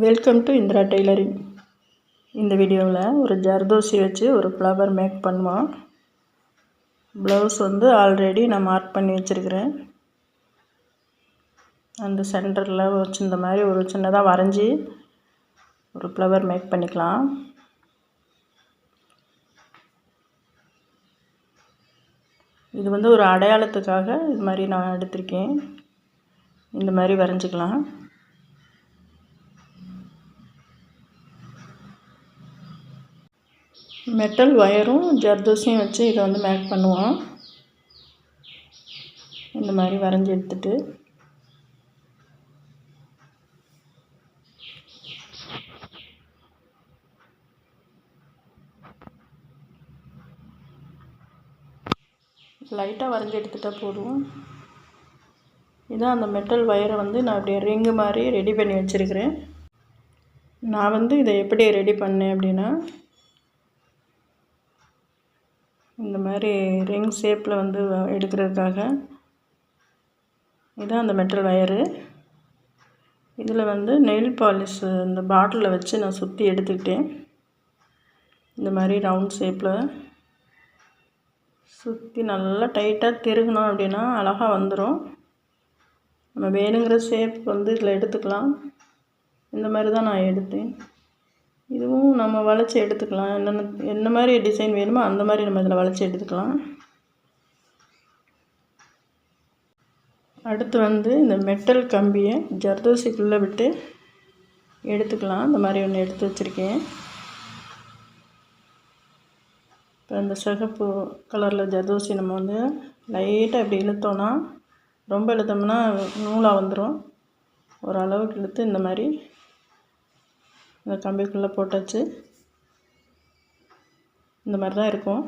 Welcome to Indira tailoring இந்த வீடியோவில் ஒரு ஜர்தோசி வச்சு ஒரு ஃப்ளவர் மேக் பண்ணுவோம். ப்ளவுஸ் வந்து ஆல்ரெடி நான் மார்க் பண்ணி வச்சுருக்கிறேன். அந்த சென்டரில் வச்சுருந்த மாதிரி ஒரு சின்னதாக வரைஞ்சி ஒரு ஃப்ளவர் மேக் பண்ணிக்கலாம். இது வந்து ஒரு அடையாளத்துக்காக இது மாதிரி நான் எடுத்திருக்கேன். இந்த மாதிரி வரைஞ்சிக்கலாம். மெட்டல் ஒயரும் ஜர்தோசியும் வச்சு இதை வந்து மேக் பண்ணுவோம் இந்த மாதிரி வரைஞ்சி எடுத்துட்டு. லைட்டாக வரைஞ்சி எடுத்துட்டால் போதும். இதான் அந்த மெட்டல் ஒயரை வந்து நான் அப்படியே ரிங்கு மாதிரி ரெடி பண்ணி வச்சுருக்கிறேன். நான் வந்து இதை எப்படி ரெடி பண்ணேன் அப்படின்னா இந்த மாதிரி ரிங் ஷேப்பில் வந்து எடுக்கிறதுக்காக இதுதான் அந்த மெட்டல் வயரு இதில் வந்து நெயில் பாலிஷ் இந்த பாட்டிலில் வச்சு நான் சுற்றி எடுத்துக்கிட்டேன். இந்த மாதிரி ரவுண்ட் ஷேப்பில் சுற்றி நல்லா டைட்டாக திருகணும் அப்படின்னா அழகாக வந்துடும் நம்ம வேணுங்கிற ஷேப் வந்து இதில் எடுத்துக்கலாம். இந்த மாதிரி தான் நான் எடுத்தேன். இதுவும் நம்ம வளைச்சி எடுத்துக்கலாம். என்னென்ன என்ன மாதிரி டிசைன் வேணுமோ அந்த மாதிரி நம்ம இதில் வளைச்சி எடுத்துக்கலாம். அடுத்து வந்து இந்த மெட்டல் கம்பியை ஜர்தோசிக்குள்ளே விட்டு எடுத்துக்கலாம். இந்த மாதிரி ஒன்று எடுத்து வச்சுருக்கேன். இப்போ இந்த சிகப்பு கலரில் ஜர்தோசி நம்ம வந்து லைட்டாக இப்படி இழுத்தோன்னா ரொம்ப இழுத்தோம்னா நூலாக வந்துடும் ஓரளவுக்கு இழுத்து இந்த மாதிரி இந்த கம்பிக்குள்ளே போட்டாச்சு. இந்த மாதிரி தான் இருக்கும்.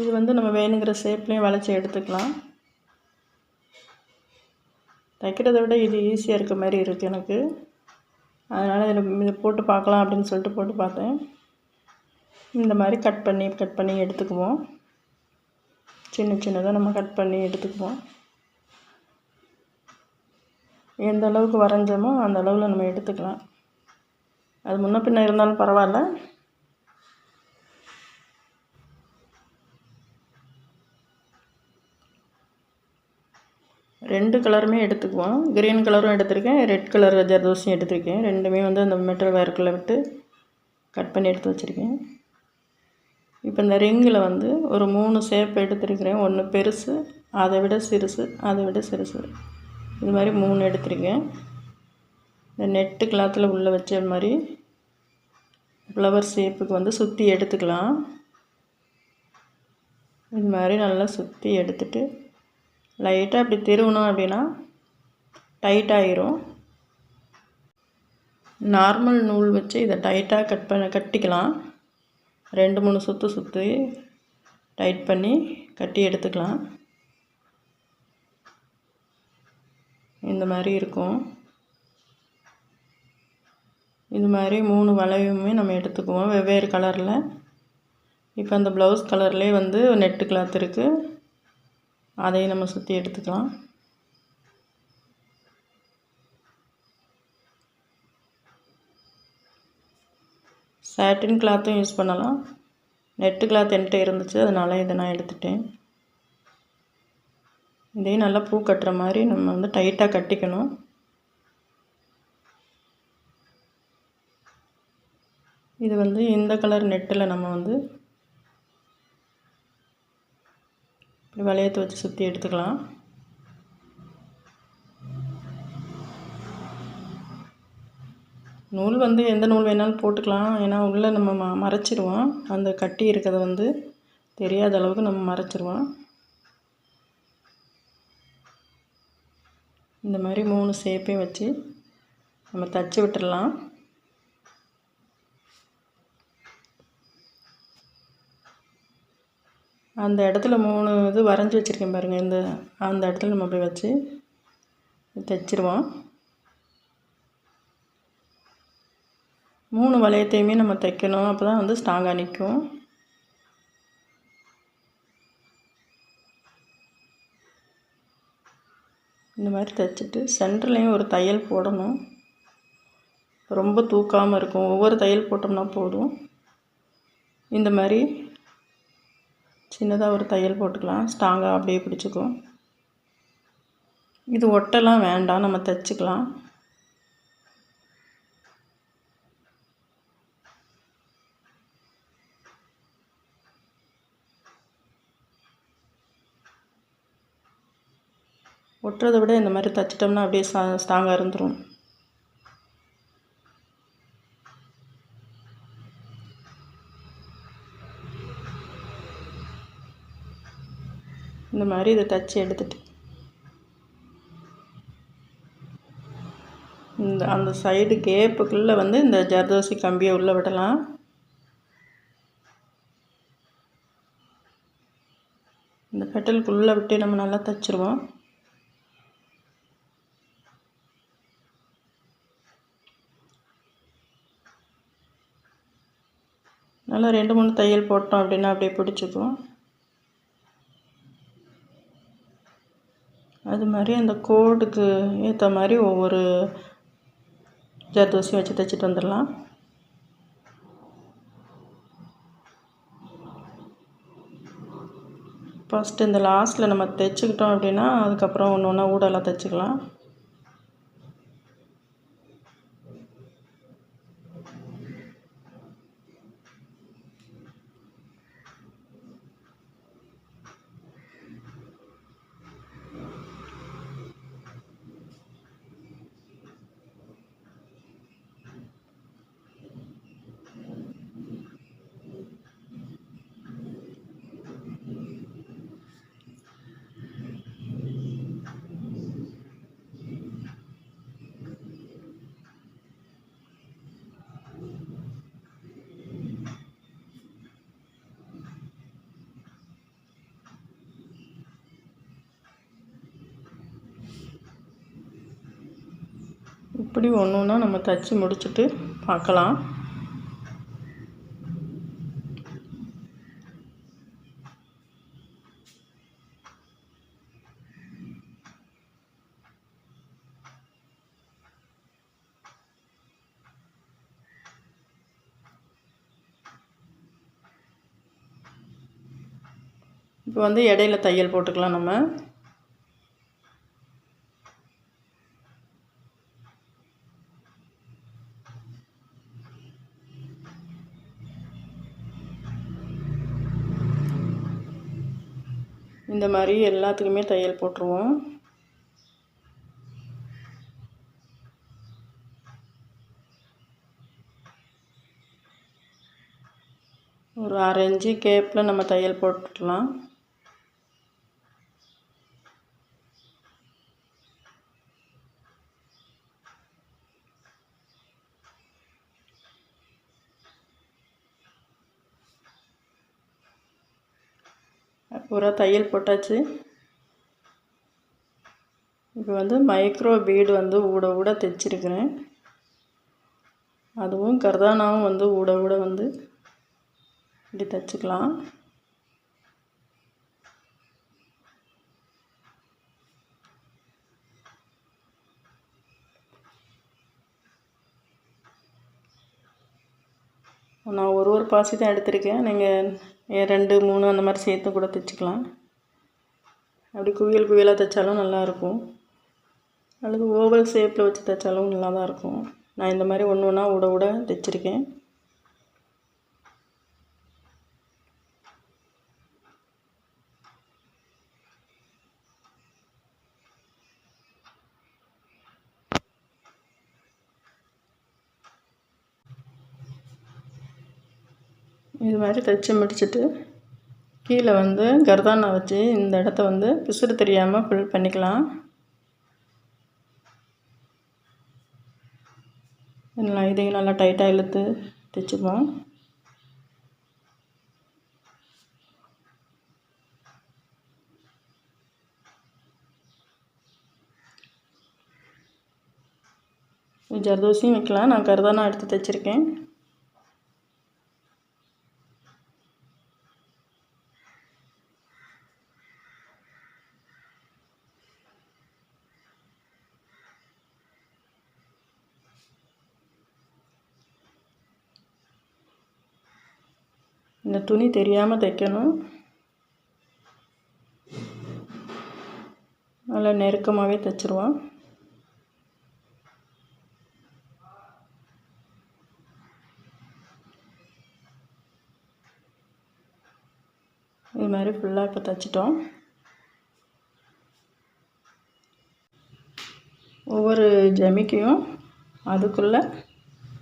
இது வந்து நம்ம வேணுங்கிற ஷேப்லேயும் வளைச்சி எடுத்துக்கலாம். தைக்கிறத விட இது ஈஸியாக இருக்க மாதிரி இருக்குது எனக்கு. அதனால் இதில் இதை போட்டு பார்க்கலாம் அப்படின்னு சொல்லிட்டு போட்டு பார்த்தேன். இந்த மாதிரி கட் பண்ணி கட் பண்ணி எடுத்துக்குவோம். சின்ன சின்னதாக நம்ம கட் பண்ணி எடுத்துக்குவோம். எந்த அளவுக்கு வரைஞ்சோமோ அந்த அளவில் நம்ம எடுத்துக்கலாம். அது முன்ன பின்ன இருந்தாலும் பரவாயில்ல. ரெண்டு கலருமே எடுத்துக்குவோம். க்ரீன் கலரும் எடுத்திருக்கேன். ரெட் கலர் ஜர்தோசியும் எடுத்திருக்கேன். ரெண்டுமே வந்து அந்த மெட்டல் வயர்க்குள்ளே விட்டு கட் பண்ணி எடுத்து வச்சுருக்கேன். இப்போ இந்த ரிங்கில் வந்து ஒரு மூணு ஷேப் எடுத்துருக்கிறேன். ஒன்று பெருசு அதை விட சிறுசு அதை விட சிறுசு. இது மாதிரி மூணு எடுத்துருக்கேன். இந்த நெட்டு கிளாத்தில் உள்ளே வச்ச மாதிரி ஃப்ளவர் ஷேப்புக்கு வந்து சுற்றி எடுத்துக்கலாம். இது மாதிரி நல்லா சுற்றி எடுத்துட்டு லைட்டாக அப்படி திருவணும் அப்படின்னா டைட் ஆகிரும் நார்மல் நூல் வச்சு இதை டைட்டாக கட் பண்ண கட்டிக்கலாம். ரெண்டு மூணு சுற்று சுற்றி டைட் பண்ணி கட்டி எடுத்துக்கலாம். இந்த மாதிரி இருக்கும். இது மாதிரி மூணு வளைவுமே நம்ம எடுத்துக்குவோம். வெவ்வேறு கலரில் இப்போ அந்த ப்ளவுஸ் கலர்லேயே வந்து நெட்டு கிளாத் இருக்குது அதையும் நம்ம சுற்றி எடுத்துக்கலாம். சாட்டின் கிளாத்தும் யூஸ் பண்ணலாம். நெட்டு கிளாத் என்கிட்ட இருந்துச்சு. அதனால் இதை நான் எடுத்துட்டேன். இதையும் நல்லா பூ கட்டுற மாதிரி நம்ம வந்து டைட்டாக கட்டிக்கணும். இது வந்து இந்த கலர் நெட்டில் நம்ம வந்து இப்படி வளையத்தை வச்சு சுற்றி எடுத்துக்கலாம். நூல் வந்து எந்த நூல் வேணாலும் போட்டுக்கலாம். ஏன்னா உள்ளே நம்ம ம மறைச்சிருவோம். அந்த கட்டி இருக்கிறத வந்து தெரியாத அளவுக்கு நம்ம மறைச்சிருவோம். இந்த மாதிரி மூணு ஷேப்பையும் வச்சு நம்ம தச்சு விட்டுடலாம் அந்த இடத்துல மூணு இது வரைஞ்சி வச்சுருக்கேன் பாருங்கள் இந்த அந்த இடத்துல நம்ம போய் வச்சு தைச்சிருவோம். மூணு வளையத்தையுமே நம்ம தைக்கணும். அப்போ தான் வந்து ஸ்ட்ராங்காக நிற்கும் இந்த மாதிரி தைச்சிட்டு சென்டர்லேயும் ஒரு தையல் போடணும். ரொம்ப தூக்காமல் இருக்கும். ஒவ்வொரு தையல் போட்டோம்னா போதும். இந்த மாதிரி சின்னதாக ஒரு தையல் போட்டுக்கலாம். ஸ்ட்ராங்காக அப்படியே பிடிச்சிக்கும். இது ஒட்டெல்லாம் வேண்டாம். நம்ம தைச்சிக்கலாம். ஒட்டுறதை விட இந்த மாதிரி தைச்சிட்டோம்னா அப்படியே சா ஸ்ட்ராங்காக இருந்துடும் இந்த மாதிரி இதை தச்சு எடுத்துட்டு இந்த அந்த சைடு கேப்புக்குள்ளே வந்து இந்த ஜர்தோசி கம்பியை உள்ளே விடலாம். இந்த பெட்டலுக்குள்ளே விட்டு நம்ம நல்லா தைச்சிருவோம். நல்லா ரெண்டு மூணு தையல் போட்டோம் அப்படின்னா அப்படியே பிடிச்சிக்கும். அது மாதிரி அந்த கோடுக்கு ஏற்ற மாதிரி ஒவ்வொரு ஜர்தோசியும் வச்சு தைச்சிட்டு வந்துடலாம். ஃபஸ்ட்டு இந்த லாஸ்ட்டில் நம்ம தைச்சிக்கிட்டோம் அப்படின்னா அதுக்கப்புறம் ஒன்று ஒன்றா ஊடெல்லாம் தைச்சிக்கலாம். இப்படி ஒன்று ஒன்றா நம்ம தச்சு முடிச்சுட்டு பார்க்கலாம். இப்போ வந்து இடையில தையல் போட்டுக்கலாம் நம்ம. இந்த மாதிரி எல்லாத்துக்குமே தையல் போட்டுருவோம். ஒரு அரை இன்ச்சு கேப்பில் நம்ம தையல் போட்டுக்கலாம். பூரா தையல் போட்டாச்சு. இப்போ வந்து மைக்ரோ பீடு வந்து ஊட ஊட தைச்சிருக்கிறேன். அதுவும் கர்தானாவும் வந்து ஊட ஊட வந்து இப்படி தைச்சிக்கலாம். நான் ஒரு ஒரு பாசி தான் எடுத்திருக்கேன். நீங்கள் ரெண்டு மூணு அந்த மாதிரி சேர்த்து கூட தைச்சிக்கலாம். அப்படி குவியல் குவியலாக தைச்சாலும் நல்லாயிருக்கும் அல்லது ஓவல் ஷேப்பில் வச்சு தைச்சாலும் நல்லா தான் இருக்கும். நான் இந்த மாதிரி ஒன்று ஒன்றா விட விட தைச்சிருக்கேன். இது மாதிரி தைச்சி முடிச்சுட்டு கீழே வந்து கர்தானா வச்சு இந்த இடத்த வந்து பிசுறு தெரியாமல் ஃபில் பண்ணிக்கலாம். நல்லா இதையும் நல்லா டைட்டாக இழுத்து தைச்சிப்போம். ஜர்தோசியும் வைக்கலாம். நான் கருதானா எடுத்து தைச்சிருக்கேன். இந்த துணி தெரியாமல் தைக்கணும். நல்லா நெருக்கமாகவே தைச்சிருவோம். இது மாதிரி ஃபுல்லாக இப்போ தைச்சிட்டோம். ஒவ்வொரு ஜமிக்கையும் அதுக்குள்ளே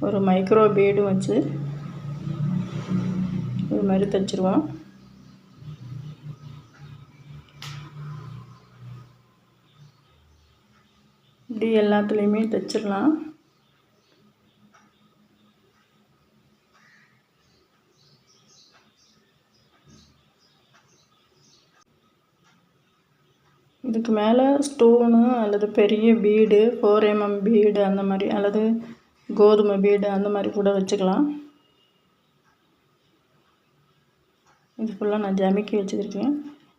ஒரு மைக்ரோ பீடும் வச்சு மாதிரி தைச்சிருவோம் இப்படி எல்லாத்துலேயுமே தைச்சிடலாம் இதுக்கு மேலே ஸ்டோனு அல்லது பெரிய பீடு ஃபோர் எம்எம் பீடு அந்த மாதிரி அல்லது கோதுமை பீடு அந்த மாதிரி கூட வச்சுக்கலாம். இது ஃபுல்லாக நான் ஜமிக்கி வச்சுருக்கேன்.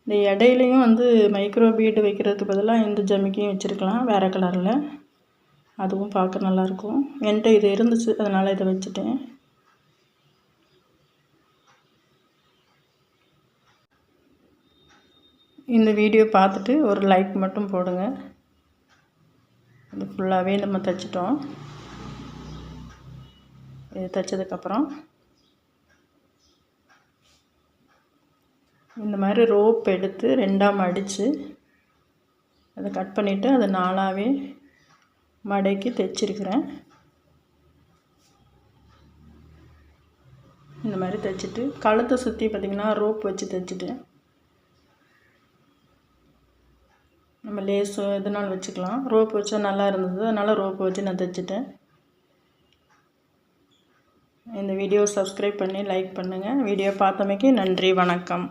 இந்த இடையிலையும் வந்து மைக்ரோ பீடு வைக்கிறதுக்கு பதிலாக இந்த ஜமிக்கியும் வச்சுருக்கலாம் வேறு கலரில் அதுவும் பார்க்க நல்லாயிருக்கும். என்கிட்ட இது இருந்துச்சு அதனால் இதை வச்சுட்டேன். இந்த வீடியோ பார்த்துட்டு ஒரு லைக் மட்டும் போடுங்க. இது ஃபுல்லாகவே நம்ம தைச்சிட்டோம். இது தைச்சதுக்கப்புறம் இந்த மாதிரி ரோப் எடுத்து ரெண்டாக மடித்து அதை கட் பண்ணிவிட்டு அதை நாலாகவே மடக்கி தைச்சிருக்கிறேன். இந்த மாதிரி தைச்சிட்டு கழுத்தை சுற்றி பார்த்திங்கன்னா ரோப் வச்சு தைச்சிட்டேன் நம்ம லேஸோ எதுனாலும் வச்சுக்கலாம். ரோப் வச்சா நல்லா இருந்தது. அதனால் ரோப் வச்சு நான் தைச்சிட்டேன். இந்த வீடியோ சப்ஸ்கிரைப் பண்ணி லைக் பண்ணுங்கள் வீடியோ பார்த்தமைக்கு நன்றி வணக்கம்.